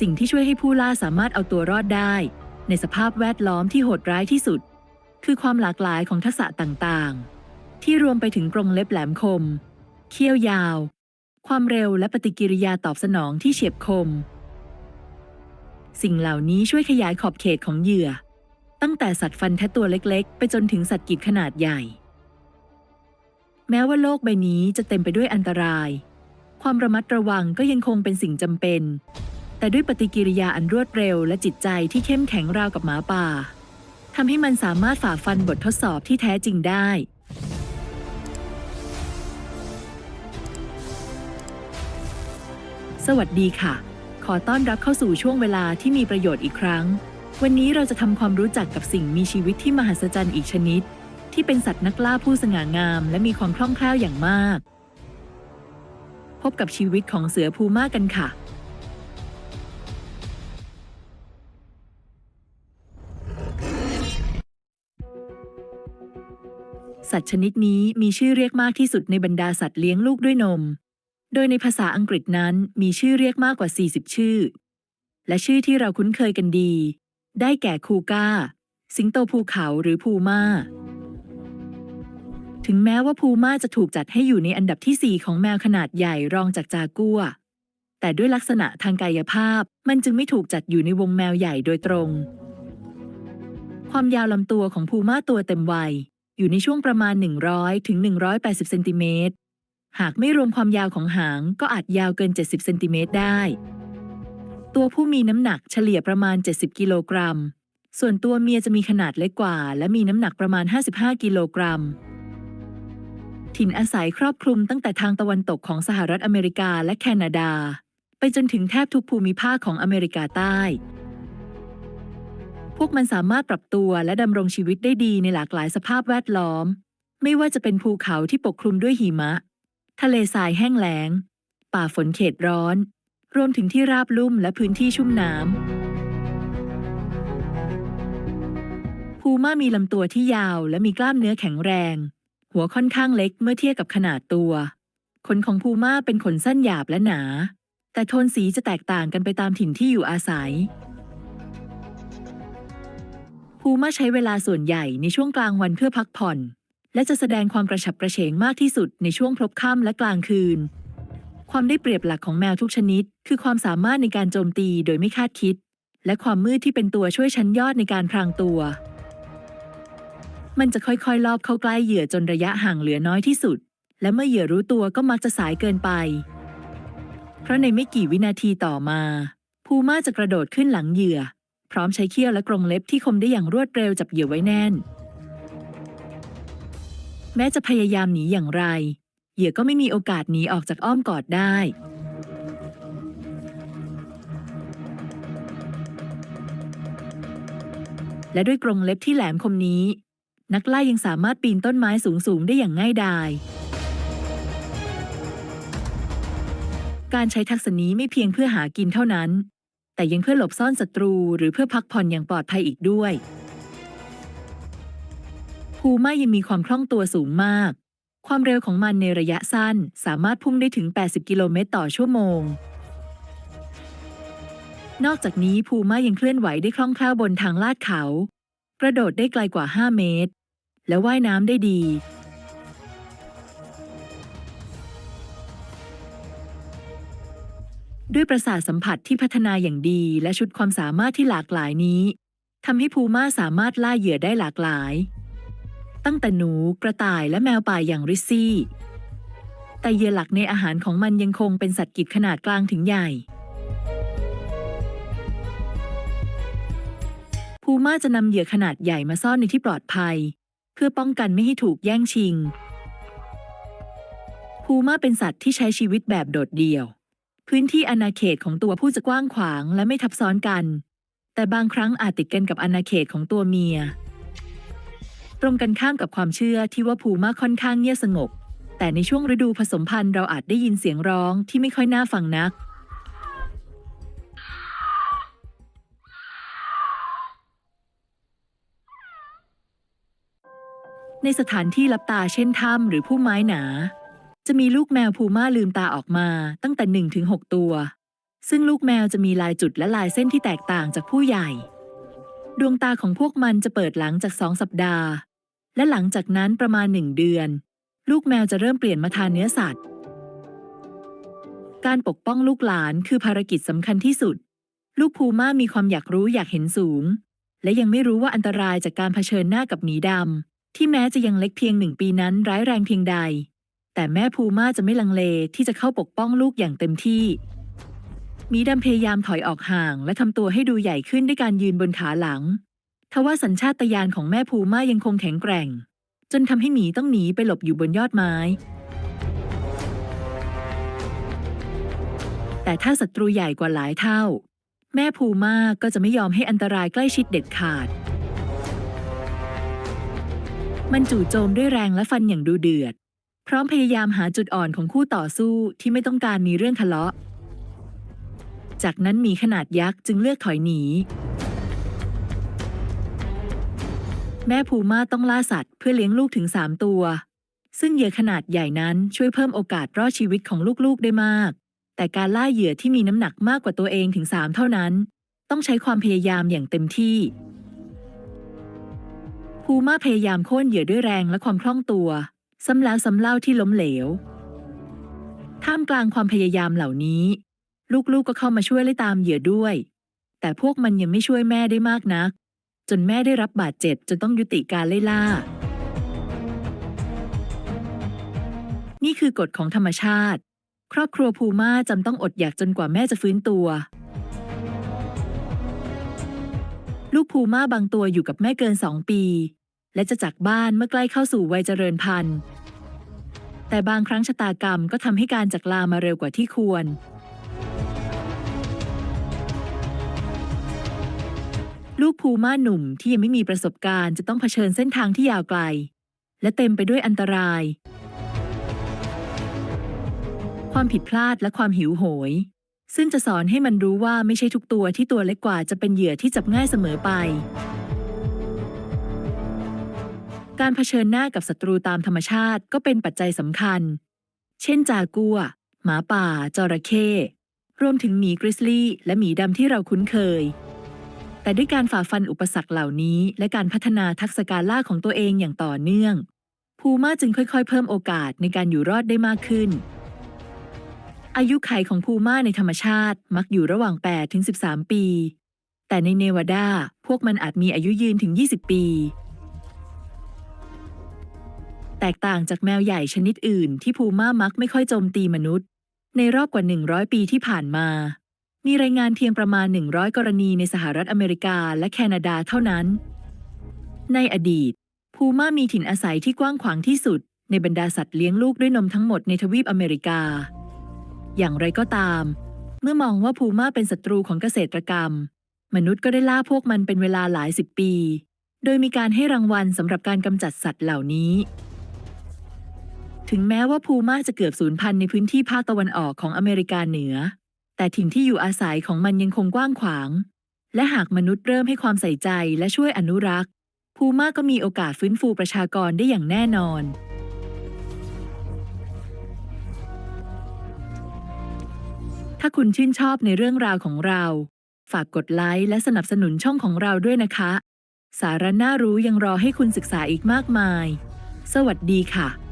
สิ่งที่ช่วยให้ผู้ล่าสามารถเอาตัวรอดได้ ในสภาพแวดล้อมที่โหดร้ายที่สุด คือความหลากหลายของทักษะต่างๆ ที่รวมไปถึงกรงเล็บแหลมคม เขี้ยวยาว ความเร็วและปฏิกิริยาตอบสนองที่เฉียบคม สิ่งเหล่านี้ช่วยขยายขอบเขตของเหยื่อ ตั้งแต่สัตว์ฟันแทะตัวเล็กๆ ไปจนถึงสัตว์กีบขนาดใหญ่ แม้ว่าโลกใบนี้จะเต็มไปด้วยอันตราย ความระมัดระวังก็ยังคงเป็นสิ่งจำเป็น แต่ด้วยปฏิกิริยาอันรวดเร็วและจิตใจที่เข้มแข็งราวกับหมาป่าทำให้มันสามารถฝ่าฟันบททดสอบที่แท้จริงได้ สวัสดีค่ะ ขอต้อนรับเข้าสู่ช่วงเวลาที่มีประโยชน์อีกครั้ง วันนี้เราจะทำความรู้จักกับสิ่งมีชีวิตที่มหัศจรรย์อีกชนิด ที่เป็นสัตว์นักล่าผู้สง่างาม และมีความคล่องแคล่วอย่างมาก พบกับชีวิตของเสือพูม่ากันค่ะ สัตว์ชนิดนี้มีชื่อเรียกมากที่สุดในบรรดาสัตว์เลี้ยงลูกด้วยนม โดยในภาษาอังกฤษนั้นมีชื่อเรียกมากกว่า 40 ชื่อ และชื่อที่เราคุ้นเคยกันดี ได้แก่คูก้า สิงโตภูเขาหรือพูม่า ถึงแม้ว่าพูม่าจะถูกจัดให้อยู่ในอันดับที่ 4 ของแมวขนาดใหญ่รองจากจากัว แต่ด้วยลักษณะทางกายภาพมันจึงไม่ถูกจัดอยู่ในวงแมวใหญ่โดยตรงความยาวลำตัวของพูม่าตัวเต็มวัย อยู่ในช่วงประมาณ 100ถึง180 เซนติเมตร หากไม่รวมความยาวของหางก็อาจยาวเกิน 70 เซนติเมตรได้ ตัวผู้มีน้ำหนักเฉลี่ยประมาณ 70 กิโลกรัม ส่วนตัวเมียจะมีขนาดเล็กกว่า และมีน้ำหนักประมาณ 55 กิโลกรัม ถิ่นอาศัยครอบคลุมตั้งแต่ทางตะวันตกของสหรัฐอเมริกาและแคนาดา ไปจนถึงแทบทุกภูมิภาคของอเมริกาใต้ พวกมันสามารถปรับตัวและดำรงชีวิตได้ดีในหลากหลายสภาพแวดล้อม ไม่ว่าจะเป็นภูเขาที่ปกคลุมด้วยหิมะ ทะเลทรายแห้งแล้ง ป่าฝนเขตร้อน รวมถึงที่ราบลุ่มและพื้นที่ชุ่มน้ำพูม่ามีลำตัวที่ยาวและมีกล้ามเนื้อแข็งแรง หัวค่อนข้างเล็กเมื่อเทียบกับขนาดตัวขนของพูม่าเป็นขนสั้นหยาบและหนา แต่โทนสีจะแตกต่างกันไปตามถิ่นที่อยู่อาศัย พูม่าใช้เวลาส่วนใหญ่ในช่วงกลางวันเพื่อพักผ่อน และจะแสดงความกระฉับกระเฉงมากที่สุดในช่วงพลบค่ำและกลางคืน ความได้เปรียบหลักของแมวทุกชนิด คือความสามารถในการโจมตีโดยไม่คาดคิด และความมืดที่เป็นตัวช่วยชั้นยอดในการพรางตัว มันจะค่อยๆ ลอบเข้าใกล้เหยื่อจนระยะห่างเหลือน้อยที่สุด และเมื่อเหยื่อรู้ตัวก็มักจะสายเกินไป เพราะในไม่กี่วินาทีต่อมาพูม่าจะกระโดดขึ้นหลังเหยื่อ พร้อมใช้เขี้ยวและกรงเล็บที่คมได้อย่างรวดเร็วจับเหยื่อไว้แน่น แม้จะพยายามหนีอย่างไร เหยื่อก็ไม่มีโอกาสหนีออกจากอ้อมกอดได้ และด้วยกรงเล็บที่แหลมคมนี้ นักล่ายังสามารถปีนต้นไม้สูงๆได้อย่างง่ายดายการใช้ทักษะนี้ไม่เพียงเพื่อหากินเท่านั้น แต่ยังเพื่อหลบซ่อนศัตรูหรือเพื่อพักผ่อนอย่างปลอดภัยอีกด้วย พูม่ายังมีความคล่องตัวสูงมาก ความเร็วของมันในระยะสั้นสามารถพุ่งได้ถึง 80 กิโลเมตรต่อชั่วโมง นอกจากนี้พูม่ายังเคลื่อนไหวได้คล่องแคล่วบนทางลาดเขา กระโดดได้ไกลกว่า 5 เมตร และว่ายน้ำได้ดี ด้วยประสาทสัมผัสที่พัฒนาอย่างดี และชุดความสามารถที่หลากหลายนี้ทำให้พูม่าสามารถล่าเหยื่อได้หลากหลาย ตั้งแต่หนูกระต่ายและแมวป่าอย่างริซซี่ แต่เหยื่อหลักในอาหารของมันยังคงเป็นสัตว์กิจขนาดกลางถึงใหญ่พูม่าจะนำเหยื่อขนาดใหญ่มาซ่อนในที่ปลอดภัย เพื่อป้องกันไม่ให้ถูกแย่งชิงพูม่าเป็นสัตว์ที่ใช้ชีวิตแบบโดดเดี่ยว พื้นที่อาณาเขตของตัวผู้จะกว้างขวางและไม่ทับซ้อนกัน แต่บางครั้งอาจติดกันกับอาณาเขตของตัวเมีย ตรงกันข้ามกับความเชื่อที่ว่าพูมาค่อนข้างเงียบสงบ แต่ในช่วงฤดูผสมพันธุ์เราอาจได้ยินเสียงร้องที่ไม่ค่อยน่าฟังนัก ในสถานที่ลับตาเช่นถ้ำหรือพุ่มไม้หนา จะมีลูกแมวพูม่าลืมตาออกมาตั้งแต่1ถึง6ตัว ซึ่งลูกแมวจะมีลายจุดและลายเส้นที่แตกต่างจากผู้ใหญ่ ดวงตาของพวกมันจะเปิดหลังจากสองสัปดาห์ และหลังจากนั้นประมาณหนึ่งเดือน ลูกแมวจะเริ่มเปลี่ยนมาทานเนื้อสัตว์ การปกป้องลูกหลานคือภารกิจสำคัญที่สุด ลูกพูม่ามีความอยากรู้อยากเห็นสูง และยังไม่รู้ว่าอันตรายจากการเผชิญหน้ากับหมีดำที่แม้จะยังเล็กเพียงหนึ่งปีนั้นร้ายแรงเพียงใด แต่แม่พูม่าจะไม่ลังเลที่จะเข้าปกป้องลูกอย่างเต็มที่ มีดำพยายามถอยออกห่าง และทำตัวให้ดูใหญ่ขึ้นด้วยการยืนบนขาหลัง ทว่าสัญชาตญาณของแม่พูม่ายังคงแข็งแกร่ง จนทำให้หมีต้องหนีไปหลบอยู่บนยอดไม้ แต่ถ้าศัตรูใหญ่กว่าหลายเท่า แม่พูม่าก็จะไม่ยอมให้อันตรายใกล้ชิดเด็ดขาด มันจู่โจมด้วยแรงและฟันอย่างดูเดือด พร้อมพยายามหาจุดอ่อนของคู่ต่อสู้ที่ไม่ต้องการมีเรื่องทะเลาะ จากนั้นหมีขนาดยักษ์จึงเลือกถอยหนี แม่พูมาต้องล่าสัตว์เพื่อเลี้ยงลูกถึง3ตัว ซึ่งเหยื่อขนาดใหญ่นั้นช่วยเพิ่มโอกาสรอดชีวิตของลูกๆได้มาก แต่การล่าเหยื่อที่มีน้ำหนักมากกว่าตัวเองถึง3เท่านั้น ต้องใช้ความพยายามอย่างเต็มที่พูมาพยายามโค่นเหยื่อด้วยแรงและความคล่องตัว ซ้ำแล้วซ้ำเล่าที่ล้มเหลว ท่ามกลางความพยายามเหล่านี้ ลูกๆก็เข้ามาช่วยไล่ตามเหยื่อด้วย แต่พวกมันยังไม่ช่วยแม่ได้มากนัก จนแม่ได้รับบาดเจ็บจนต้องยุติการไล่ล่า นี่คือกฎของธรรมชาติ ครอบครัวพูม่าจำต้องอดอยากจนกว่าแม่จะฟื้นตัว ลูกพูม่าบางตัวอยู่กับแม่เกินสองปี และจะจากบ้านเมื่อใกล้เข้าสู่วัยเจริญพันธุ์ แต่บางครั้งชะตากรรมก็ทำให้การจากลามาเร็วกว่าที่ควร ลูกพูม่าหนุ่มที่ยังไม่มีประสบการณ์จะต้องเผชิญเส้นทางที่ยาวไกล และเต็มไปด้วยอันตราย ความผิดพลาดและความหิวโหย ซึ่งจะสอนให้มันรู้ว่าไม่ใช่ทุกตัวที่ตัวเล็กกว่าจะเป็นเหยื่อที่จับง่ายเสมอไป การเผชิญหน้ากับศัตรูตามธรรมชาติก็เป็นปัจจัยสำคัญ เช่นจากัว หมาป่า จระเข้รวมถึงหมีกริซลี่และหมีดำที่เราคุ้นเคย แต่ด้วยการฝ่าฟันอุปสรรคเหล่านี้ และการพัฒนาทักษะการล่าของตัวเองอย่างต่อเนื่องพูมาจึงค่อยๆ เพิ่มโอกาสในการอยู่รอดได้มากขึ้น อายุไขของพูมาในธรรมชาติมักอยู่ระหว่าง 8 ถึง 13 ปี แต่ในเนวาดาพวกมันอาจมีอายุยืนถึง 20 ปี แตกต่างจากแมวใหญ่ชนิดอื่นที่พูม่ามักไม่ค่อยโจมตีมนุษย์ ในรอบกว่า 100 ปีที่ผ่านมา มีรายงานเพียงประมาณ 100 กรณีในสหรัฐอเมริกาและแคนาดาเท่านั้น ในอดีตพูม่ามีถิ่นอาศัยที่กว้างขวางที่สุด ในบรรดาสัตว์เลี้ยงลูกด้วยนมทั้งหมดในทวีปอเมริกา อย่างไรก็ตาม เมื่อมองว่าพูม่าเป็นศัตรูของเกษตรกรรม มนุษย์ก็ได้ล่าพวกมันเป็นเวลาหลายสิบปี โดยมีการให้รางวัลสำหรับการกำจัดสัตว์เหล่านี้ ถึงแม้ว่าพูม่าจะเกือบสูญพันธุ์ในพื้นที่ภาคตะวันออกของอเมริกาเหนือ แต่ถิ่นที่อยู่อาศัยของมันยังคงกว้างขวาง และหากมนุษย์เริ่มให้ความใส่ใจและช่วยอนุรักษ์พูม่าก็มีโอกาสฟื้นฟูประชากรได้อย่างแน่นอน ถ้าคุณชื่นชอบในเรื่องราวของเรา ฝากกดไลค์และสนับสนุนช่องของเราด้วยนะคะ สาระน่ารู้ยังรอให้คุณศึกษาอีกมากมาย สวัสดีค่ะ